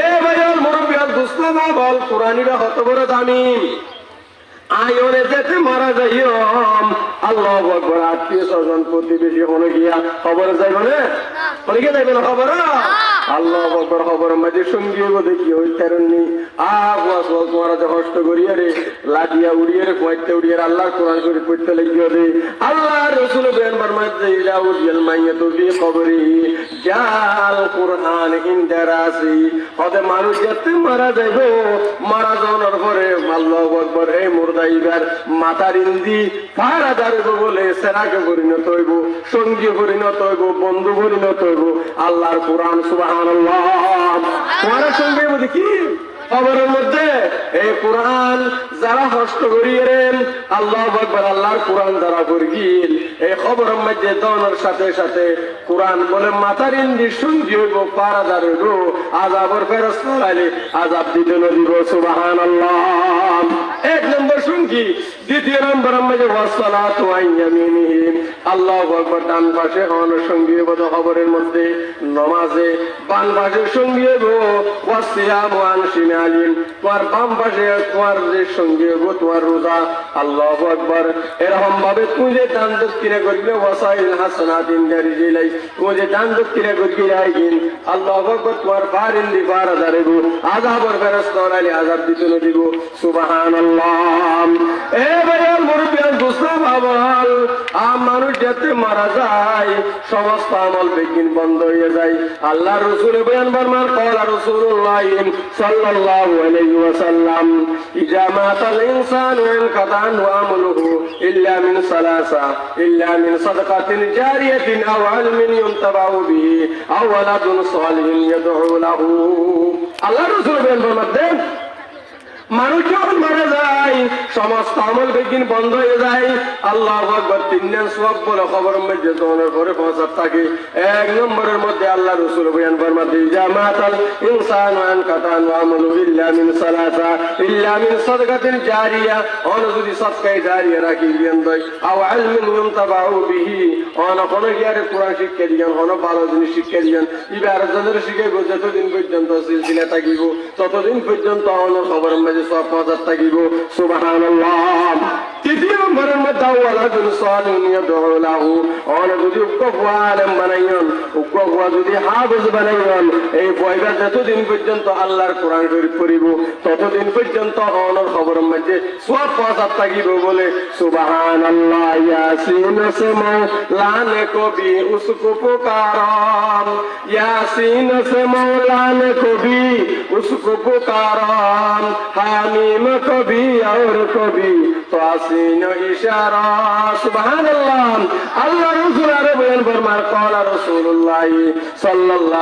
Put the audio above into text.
এ ভাইয়াল মুরব্বিয়াল দুসলামা বল কোরআনিরা হত বড় দামি। যেতে মারা যাইও আল্লাহ আকবর আত্মীয় স্বজন প্রতিবেশী হলে গিয়া খবর যাইব না? যাইবে না খবর? আল্লাহ আকবর খবর মাঝে সঙ্গী বোধে কি ওয়াস তোমার যে কষ্ট করিয়া রে লাঠিয়া উড়িয়ে রে পয়তে উড়িয়ে রে আল্লাহর কোরআন করে পড়তে লাগিয়ে রে। আল্লাহ রসুল ইলা উরিয়াল মাইয়া তো বি খবরি জাল কোরআন ইন্দারাসি হতে মানুষ যেতে মারা যাইব। মারা যাওয়ার পরে আল্লাহ আকবর, এই মুর্দাইবার মাতার ইন্দি ফারা দাঁড়িব বলে সেরাকে পরিণত হইব, সঙ্গী পরিণত হইব, বন্ধু পরিণত হইব। আল্লাহর কোরআন, সুবহানাল্লাহ। তোমার সঙ্গে মধ্যে কি? খবরের মধ্যে এই কোরআন, যারা হস্ত করিয়েন আল্লাহ আকবর, আল্লাহর কোরআন যারা করিল এই খবরের মধ্যে দনের সাথে সাথে কোরআন বলে মাতার ইন্দি সঙ্গী হইব, পারা দাঁড়িব আজাবর ফেরস করাইলে আজাব দিতে নদীব সুবাহান আল্লাহ এক নম্বর সঙ্গী দ্বিতীয় নম্বর মধ্যে ওয়াসালাত ওয়াইয়ামিনিহিম আল্লাহ আকবর, ডান পাশে হন সঙ্গী হইব খবরের মধ্যে, নমাজে বাম পাশে সঙ্গী হইব ওয়াসিয়াম ওয়ান শিমালিন তোমার বাম পাশে, তোমার যে সঙ্গী হব, তোমার রোজা, আল্লাহ আকবর। এরকম ভাবে তুমি যে দান দক্ষিণে করবে, ওয়াসাইল হাসানাত ইন্দারি জিলাই তুমি যে দান করবে আল্লাহ তোমার বার আজাবর আজাব দিতে দিব সুবহানাল্লাহ এ ভাইয়াল মুরব্বিয়াল দুসরা বাবাল আম মানুষ যাতে মারা যায়, সমস্ত আমল বেগিন বন্ধ হয়ে যায়। আল্লাহ রসুল বয়ান বর্মার কলা রসুল্লাহ সাল্লাল্লাহু আলাইহি ওয়াসাল্লাম, ইজা মাতাল ইনসানু ইনকাতান আমলুহু ইল্লা মিন সালাসা, ইল্লা মিন সাদাকাতিন জারিয়াতিন আও ইলমিন ইউনতাবাউ বিহি, আও ওয়ালাদুন সালিহিন ইয়াদউ লাহু আল্লাহ রসুল বয়ান বর্মার দেন মানুষ যখন মারা যায় সমস্ত আমল বেগিন বন্ধ হয়ে যায়। আল্লাহ আকবর, তিন দিন সব বলে খবর মধ্যে পরে পৌঁছার থাকে। এক নম্বরের মধ্যে আল্লাহ রসুল বয়ান যা মাতাল ইনসান ওয়ান কাতান ইল্লা মিন ইল্লা মিন জারিয়া। অন যদি জারিয়া রাখি দিয়েন দই আও ইলমিন ইউনতাবাউ বিহি। অন কোন গিয়ারে শিক্ষা দিয়েন অন ভালো জিনিস শিক্ষা দিয়েন ইবার যাদের শিখাইব, যতদিন পর্যন্ত সিলসিলা থাকিব, ততদিন পর্যন্ত অন খবর মধ্যে সব মজার থাকিব সুবাহ তৃতীয় নম্বরের মধ্যে রাজুল সালিহুন ইয়াদউ লাহু যদি উক্ত আলেম যদি হাফেজ বানাইয়ন, এই বয়গা যতদিন পর্যন্ত আল্লাহর কোরআন শরীফ পড়িব, ততদিন পর্যন্ত অনর খবর মধ্যে সব পাঁচাত থাকিব বলে সুবাহান ইয়াসিন কবি উসকো পুকারম ইয়াসিন কবি পুকারম হামিম কবি আর কবি তাসিন ইশারা সুবহানাল্লাহ। আল্লাহ রাসূল আরবেন ফরমান ক্বালা রাসূলুল্লাহ